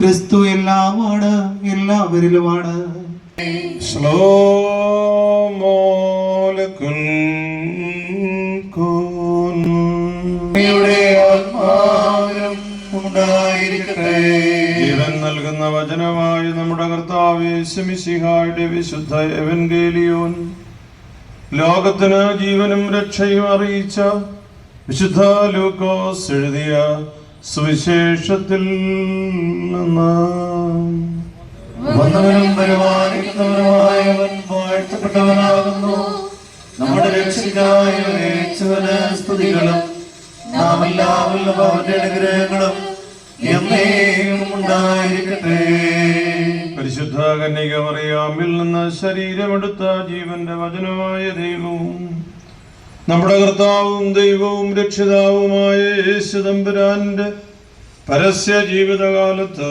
ക്രിസ്തു എല്ലാമാണ് എല്ലാവരിലുമാണ്. ആത്മാവിനും ഉണ്ടായിരിക്കട്ടെ. ജീവൻ നൽകുന്ന വചനമായി നമ്മുടെ കർത്താവ് ശമിസിഹായുടെ വിശുദ്ധ എവൻഗേലിയോൻ ലോകത്തിന് ജീവനും രക്ഷയും അറിയിച്ച വിശുദ്ധ ലൂക്കോസ് എഴുതിയ സുവിശേഷത്തിൽ നിന്ന് വന്നവനും പരിപാലിക്കുന്നവനുമായവൻ വാഴ്ത്തപ്പെട്ടവനാകുന്നു. നമ്മുടെ രക്ഷയ്ക്കായി അയച്ചവന് സ്തുതികളും നാം എല്ലാവരിലും അവന്റെ അനുഗ്രഹങ്ങളും എന്നേക്കും ഉണ്ടായിരിക്കട്ടെ. പരിശുദ്ധ കന്യക മറിയാമിൽ നിന്ന് ശരീരമെടുത്ത ജീവന്റെ വചനമായ ദൈവവും നമ്മുടെ കർത്താവും ദൈവവും രക്ഷിതാവുമായ യേശു തമ്പുരാന്റെ പരസ്യ ജീവിതകാലത്ത്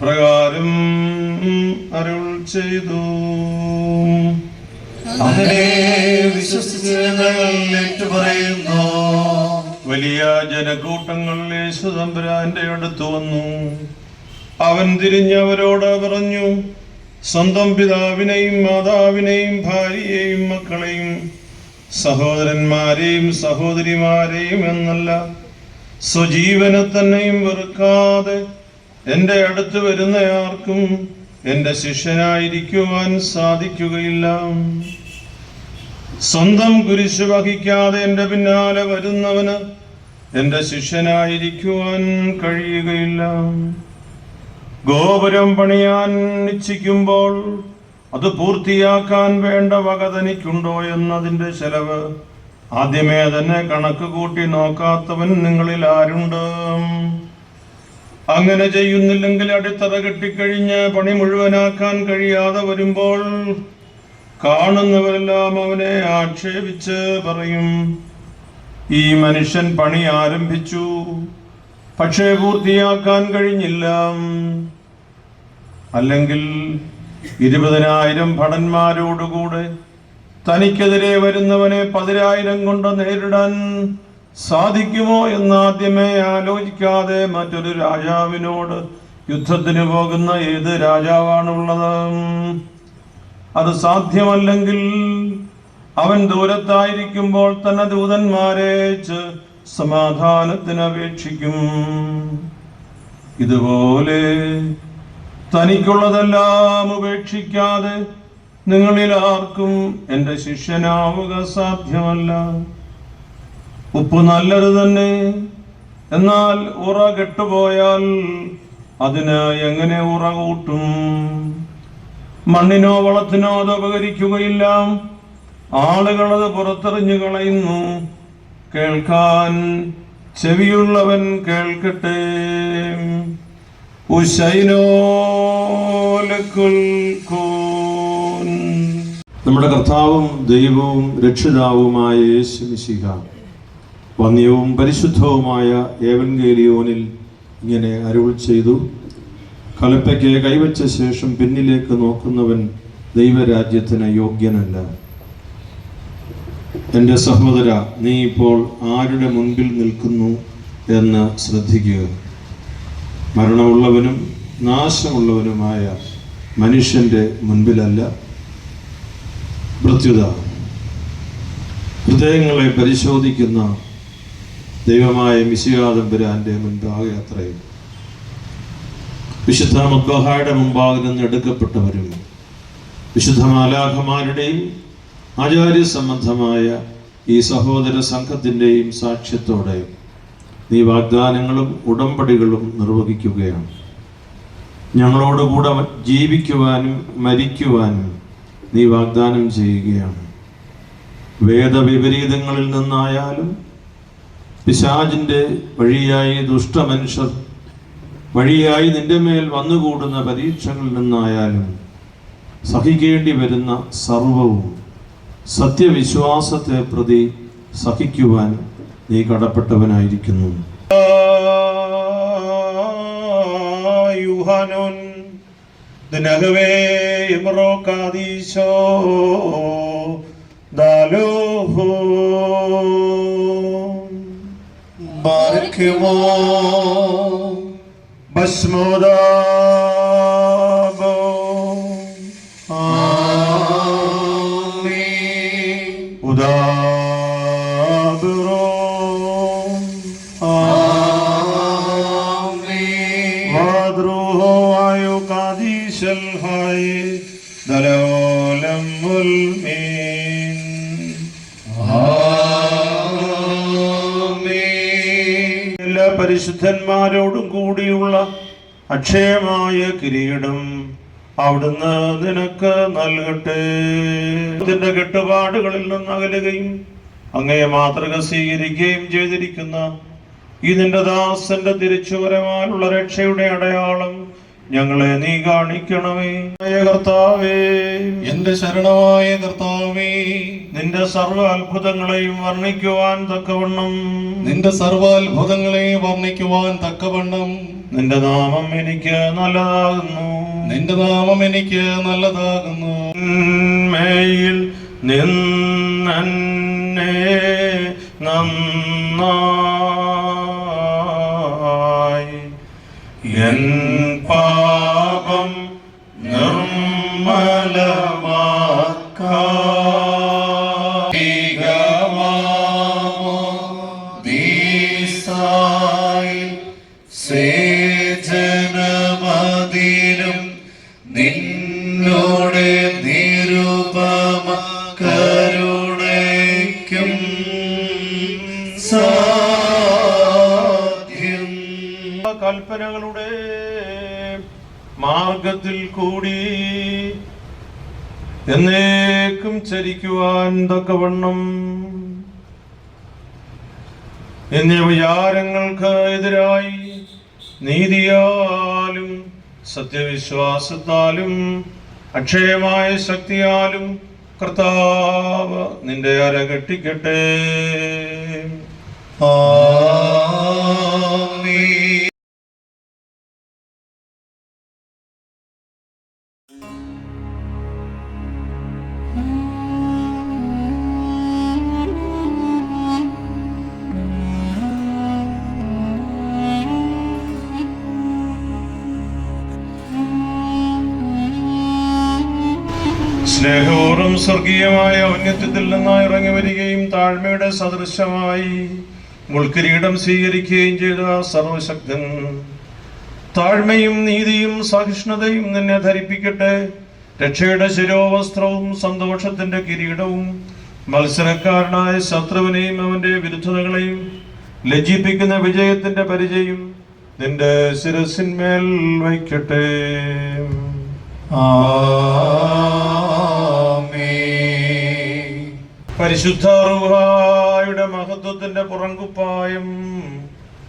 പ്രകാരം അരുൾ ചെയ്തു. പറയുന്നു വലിയ ജനക്കൂട്ടങ്ങൾ യേശു തമ്പുരാന്റെ അടുത്ത് വന്നു. അവൻ തിരിഞ്ഞവരോട് പറഞ്ഞു സ്വന്തം പിതാവിനെയും മാതാവിനെയും ഭാര്യയെയും മക്കളെയും സഹോദരന്മാരെയും സഹോദരിമാരെയും എന്നല്ല സ്വജീവനെ തന്നെയും വെറുക്കാതെ എന്റെ അടുത്ത് വരുന്ന ആർക്കും എന്റെ ശിഷ്യനായിരിക്കുവാൻ സാധിക്കുകയില്ല. സ്വന്തം കുരിശ് വഹിക്കാതെ എന്റെ പിന്നാലെ വരുന്നവന് എന്റെ ശിഷ്യനായിരിക്കുവാൻ കഴിയുകയില്ല. ഗോപുരം പണിയാൻ ഇച്ഛിക്കുമ്പോൾ അത് പൂർത്തിയാക്കാൻ വേണ്ട വക തനിക്കുണ്ടോ എന്നതിന്റെ ചെലവ്. ആദ്യമേ തന്നെ കണക്ക് കൂട്ടി നോക്കാത്തവൻ നിങ്ങളിൽ ആരുണ്ട്? അങ്ങനെ ചെയ്യുന്നില്ലെങ്കിൽ അടിത്തറ കെട്ടിക്കഴിഞ്ഞ് പണി മുഴുവനാക്കാൻ കഴിയാതെ വരുമ്പോൾ കാണുന്നവരെല്ലാം അവനെ ആക്ഷേപിച്ച് പറയും ഈ മനുഷ്യൻ പണി ആരംഭിച്ചു. പക്ഷേ പൂർത്തിയാക്കാൻ കഴിഞ്ഞില്ല. അല്ലെങ്കിൽ ഇരുപതിനായിരം ഭടന്മാരോടുകൂടെ തനിക്കെതിരെ വരുന്നവനെ പതിനായിരം കൊണ്ട് നേരിടാൻ സാധിക്കുമോ എന്ന് ആദ്യമേ ആലോചിക്കാതെ മറ്റൊരു രാജാവിനോട് യുദ്ധത്തിന് പോകുന്ന ഏത് രാജാവാണുള്ളത്? അത് സാധ്യമല്ലെങ്കിൽ അവൻ ദൂരത്തായിരിക്കുമ്പോൾ തന്നെ ദൂതന്മാരെ സമാധാനത്തിന് അപേക്ഷിക്കും ഇതുപോലെ തനിക്കുള്ളതെല്ലാം ഉപേക്ഷിക്കാതെ നിങ്ങളിൽ ആർക്കും എന്റെ ശിഷ്യനാവുക സാധ്യമല്ല. ഉപ്പ് നല്ലത് തന്നെ. എന്നാൽ ഉറ കെട്ടുപോയാൽ അതിന് എങ്ങനെ ഉറ കൂട്ടും? മണ്ണിനോ വളത്തിനോ അത് ഉപകരിക്കുകയില്ല ആളുകൾ അത് പുറത്തെറിഞ്ഞു കളയുന്നു. കേൾക്കാൻ ചെവിയുള്ളവൻ കേൾക്കട്ടെ. നമ്മുടെ കർത്താവും ദൈവവും രക്ഷിതാവുമായ യേശുമിശിഹ വന്യവും പരിശുദ്ധവുമായ ഏവൻഗേലിയോനിൽ ഇങ്ങനെ അരുൾ ചെയ്തു. കലപ്പയ്ക്ക് കൈവച്ച ശേഷം പിന്നിലേക്ക് നോക്കുന്നവൻ ദൈവരാജ്യത്തിന് യോഗ്യനല്ല. എന്റെ സഹോദര നീ ഇപ്പോൾ ആരുടെ മുൻപിൽ നിൽക്കുന്നു എന്ന് ശ്രദ്ധിക്കുക. മരണമുള്ളവനും നാശമുള്ളവനുമായ മനുഷ്യന്റെ മുൻപിലല്ല മൃത്യുത ഹൃദയങ്ങളെ പരിശോധിക്കുന്ന ദൈവമായ മിശികാദംബുരാന്റെ മുൻപാകെ അത്രയും. വിശുദ്ധ മദ്ബഹായുടെ മുമ്പാകെ നിന്ന് എടുക്കപ്പെട്ടവരും വിശുദ്ധ മാലാഖമാരുടെയും ആചാര്യ സംബന്ധമായ ഈ സഹോദര സംഘത്തിന്റെയും സാക്ഷ്യത്തോടെ നീ വാഗ്ദാനങ്ങളും ഉടമ്പടികളും നിർവഹിക്കുകയാണ്. ഞങ്ങളോടുകൂടെ ജീവിക്കുവാനും മരിക്കുവാനും നീ വാഗ്ദാനം ചെയ്യുകയാണ്. വേദവിപരീതങ്ങളിൽ നിന്നായാലും പിശാജിന്റെ വഴിയായി ദുഷ്ടമനുഷ്യർ വഴിയായി നിന്റെ മേൽ വന്നുകൂടുന്ന പരീക്ഷകളിൽ നിന്നായാലും സഹിക്കേണ്ടി വരുന്ന സർവവും സത്യവിശ്വാസത്തെ പ്രതി സഹിക്കുവാൻ നീ കടപ്പെട്ടവനായിരിക്കുന്നു. ഉദാബിറോ എല്ലാ പരിശുദ്ധന്മാരോടും കൂടിയുള്ള അക്ഷയമായ കിരീടം അവിടുന്ന് നിനക്ക് നൽകട്ടെ. ഇതിന്റെ കെട്ടുപാടുകളിൽ നിന്ന് അകലുകയും അങ്ങയെ മാതൃക സ്വീകരിക്കുകയും ചെയ്തിരിക്കുന്ന ഇതിന്റെ ദാസന്റെ തിരിച്ചുവരവാനുള്ള രക്ഷയുടെ അടയാളം ഞങ്ങളെ നീ കാണിക്കണമേ. കർത്താവേ. എന്റെ ശരണമായ കർത്താവേ. നിന്റെ സർവ അത്ഭുതങ്ങളെയും വർണിക്കുവാൻ തക്കവണ്ണം. നിന്റെ സർവാത്ഭുതങ്ങളെ വർണിക്കുവാൻ തക്കവണ്ണം. നിന്റെ നാമം എനിക്ക് നല്ലതാകുന്നു. നിന്റെ നാമം എനിക്ക് നല്ലതാകുന്നു. മേയിൽ നിന്നെ നന്നായി പാപം സേജനമതിനും നിന്നോട് നിരുപമ കരുണയ്ക്കും സാധ്യം കൽപ്പനകളുടെ മാർഗത്തിൽ കൂടി എന്നേക്കും ചരിക്കുവാൻ തക്കവണ്ണം. എന്നീ വിചാരങ്ങൾക്ക് എതിരായി നീതിയാലും സത്യവിശ്വാസത്താലും അക്ഷയമായ ശക്തിയാലും കർത്താവ് നിന്റെ അര കെട്ടിക്കട്ടെ. ആമേൻ സ്വർഗീയമായ ഔന്നത്യത്തിൽ നിന്ന് ഇറങ്ങി വരികയും താഴ്മയുടെ സദൃശമായി മുൾക്കിരീടം സ്വീകരിക്കുകയും ചെയ്ത സർവശക്തൻ. താഴ്മയും നീതിയും സഹിഷ്ണുതയും നിന്നെ ധരിപ്പിക്കട്ടെ. രക്ഷയുടെ ശിരോവസ്ത്രവും സന്തോഷത്തിന്റെ കിരീടവും മത്സരക്കാരനായ ശത്രുവിനെയും അവന്റെ വിരുദ്ധതകളെയും ലജ്ജിപ്പിക്കുന്ന വിജയത്തിന്റെ പരിചയം നിന്റെ ശിരസിന്മേൽ വയ്ക്കട്ടെ. ആമേൻ. പരിശുദ്ധ റുഹായുടെ മഹത്വത്തിന്റെ പുറങ്കുപ്പായം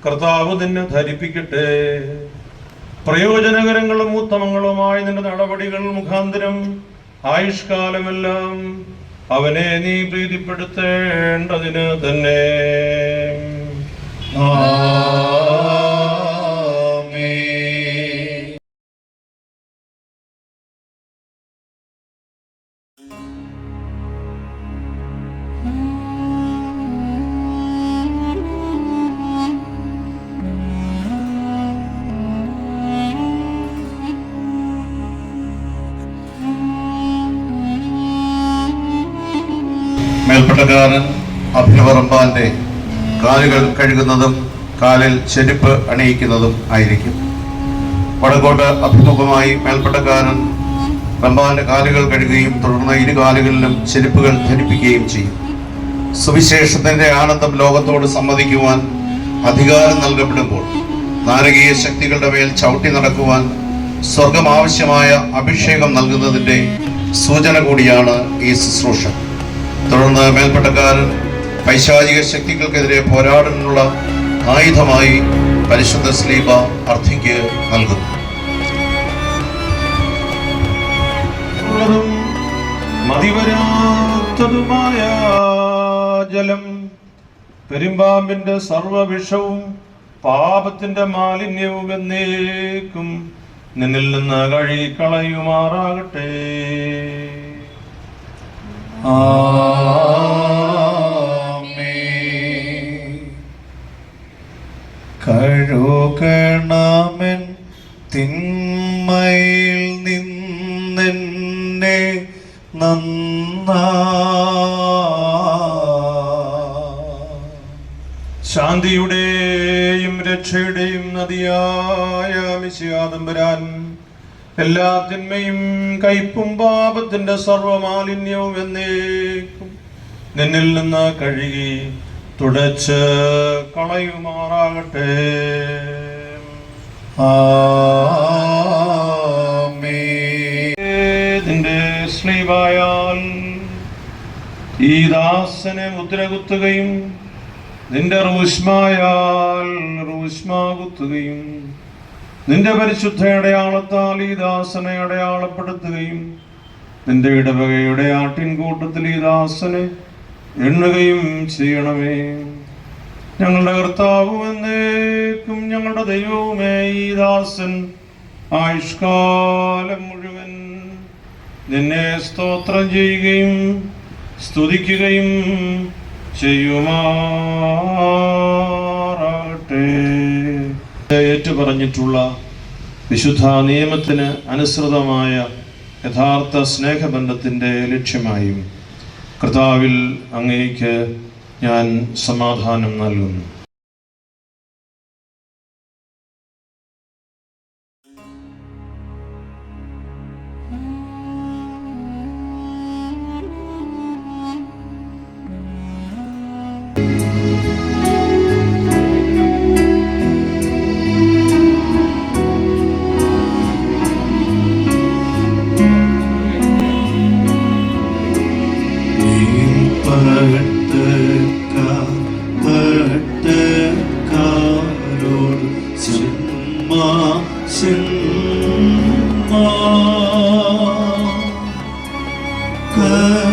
കർത്താവ് നിന്നെ ധരിപ്പിക്കട്ടെ. പ്രയോജനകരങ്ങളും ഉത്തമങ്ങളുമായ നിന്റെ നടപടികൾ മുഖാന്തരം ആയുഷ്കാലമെല്ലാം അവനെ നീ പ്രീതിപ്പെടുത്തേണ്ടതിന് തന്നെ. ആമേൻ. മേൽപ്പട്ടക്കാരൻ അഭിനവറമ്പാന്റെ കാലുകൾ കഴുകുന്നതും കാലിൽ ചെരുപ്പ് അണിയിക്കുന്നതും ആയിരിക്കും. വടക്കോട്ട് അഭിമുഖമായി മേൽപ്പട്ടക്കാരൻ റമ്പാന്റെ കാലുകൾ കഴുകുകയും തുടർന്ന് ഇരു കാലുകളിലും ചെരുപ്പുകൾ ധരിപ്പിക്കുകയും ചെയ്യും. സുവിശേഷത്തിന്റെ ആനന്ദം ലോകത്തോട് സമ്മതിക്കുവാൻ അധികാരം നൽകപ്പെടുമ്പോൾ നാരകീയ ശക്തികളുടെ മേൽ ചവിട്ടി നടക്കുവാൻ സ്വർഗം ആവശ്യമായ അഭിഷേകം നൽകുന്നതിന്റെ സൂചന കൂടിയാണ് ഈ ശുശ്രൂഷ. തുടർന്ന് മേൽപ്പട്ടക്കാരൻ പൈശാചിക ശക്തികൾക്കെതിരെ പോരാടാനുള്ള ആയുധമായി പരിശുദ്ധ സ്ലീബ അർത്ഥിക്ക് നൽകുന്നു. മതിവരാത്തതുമായ ജലം. പെരുമ്പാമ്പിന്റെ സർവവിഷവും പാപത്തിന്റെ മാലിന്യവും എന്നേക്കും നിന്നിൽ നിന്ന് കഴുകിക്കളയുമാറാകട്ടെ ആമേൻ ശാന്തിയുടെയും രക്ഷയുടെയും നദിയായ മിശിയാതമ്പുരാൻ എല്ലാ തിന്മയും കയ്പും പാപത്തിന്റെ സർവമാലിന്യവും എന്നേക്കും നിന്നിൽ നിന്ന് കഴുകി തുടച്ച് കളയുമാറാകട്ടെ. നിന്റെ സ്ലീവായാൽ ഈ ദാസനെ മുദ്ര കുത്തുകയും നിന്റെ റൂഷ്മായാൽ റൂഷ്മ കുത്തുകയും നിന്റെ പരിശുദ്ധ അടയാളത്താൽ ഈ ദാസനെ അടയാളപ്പെടുത്തുകയും നിന്റെ ഇടവകയുടെ ആട്ടിൻകൂട്ടത്തിൽ ഈ ദാസനെ എണ്ണുകയും ചെയ്യണമേ. ഞങ്ങളുടെ കർത്താവും എന്നേക്കും ഞങ്ങളുടെ ദൈവവുമേ ഈ ദാസൻ ആയുഷ്കാലം മുഴുവൻ നിന്നെ സ്തോത്രം ചെയ്യുകയും സ്തുതിക്കുകയും ചെയ്യുമാറാകട്ടെ. ഏറ്റു പറഞ്ഞിട്ടുള്ള വിശുദ്ധ നിയമത്തിന് അനുസൃതമായ യഥാർത്ഥ സ്നേഹബന്ധത്തിന്റെ ലക്ഷ്യമായും കർത്താവിൽ അങ്ങേക്ക് ഞാൻ സമാധാനം നൽകുന്നു. Lord.